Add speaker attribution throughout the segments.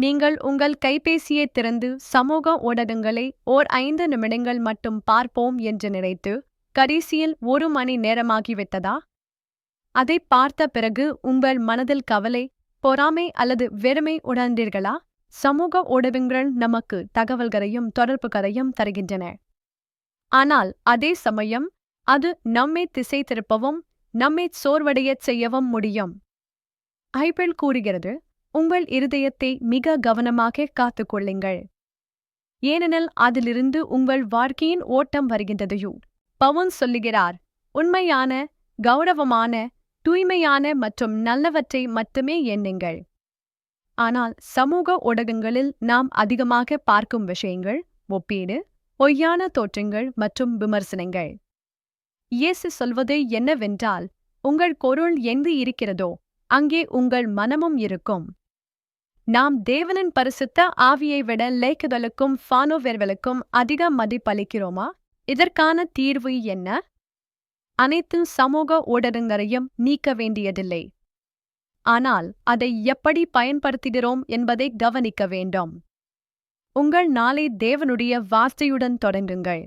Speaker 1: நீங்கள் உங்கள் கைபேசியை திறந்து சமூக ஊடகங்களை ஓர் ஐந்து நிமிடங்கள் மட்டும் பார்ப்போம் என்று நினைத்து கடைசியில் ஒரு மணி நேரமாகிவிட்டதா அதை பார்த்த பிறகு உங்கள் மனதில் கவலை பொறாமை அல்லது வெறுமை உணர்ந்தீர்களா? சமூக ஊடகங்கள் நமக்கு தகவல்களையும் தொடர்புகளையும் தருகின்றன. ஆனால் அதே சமயம் அது நம்மை திசை திருப்பவும் நம்மை சோர்வடையச் செய்யவும் முடியும். ஐபிள் கூறுகிறது உங்கள் இருதயத்தை மிக கவனமாக காத்துக்கொள்ளுங்கள். ஏனெனில் அதிலிருந்து உங்கள் வாழ்க்கையின் ஓட்டம் வருகின்றதையோ பவுன் சொல்லுகிறார் உண்மையான கௌரவமான தூய்மையான மற்றும் நல்லவற்றை மட்டுமே எண்ணுங்கள். ஆனால் சமூக ஊடகங்களில் நாம் அதிகமாக பார்க்கும் விஷயங்கள் ஒப்பீடு பொய்யான தோற்றங்கள் மற்றும் விமர்சனங்கள். இயேசு சொல்வது என்னவென்றால் உங்கள் பொருள் எங்கு இருக்கிறதோ அங்கே உங்கள் மனமும் இருக்கும். நாம் தேவனின் பரிசுத்த ஆவியை விட லேக்குதலுக்கும் ஃபானோவெர்வலுக்கும் அதிக மதிப்பளிக்கிறோமா? இதற்கான தீர்வு என்ன? அனைத்து சமூக ஊடகங்களையும் நீக்க வேண்டியதில்லை. ஆனால் அதை எப்படி பயன்படுத்துகிறோம் என்பதை கவனிக்க வேண்டும். உங்கள் நாளை தேவனுடைய வார்த்தையுடன் தொடங்குங்கள்.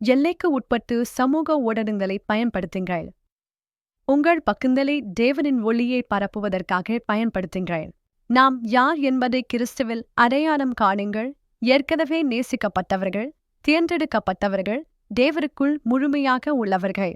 Speaker 1: எல்லைக்கு உட்பட்டு சமூக ஊடகங்களை பயன்படுத்துங்கள். உங்கள் பக்குந்தலை தேவனின் ஒளியை பரப்புவதற்காக பயன்படுத்துங்கள். நாம் யார் என்பதை கிறிஸ்துவில் அடையாளம் காணுங்கள். ஏற்கனவே நேசிக்கப்பட்டவர்கள் தேர்ந்தெடுக்கப்பட்டவர்கள் தேவருக்குள் முழுமையாக உள்ளவர்கள்.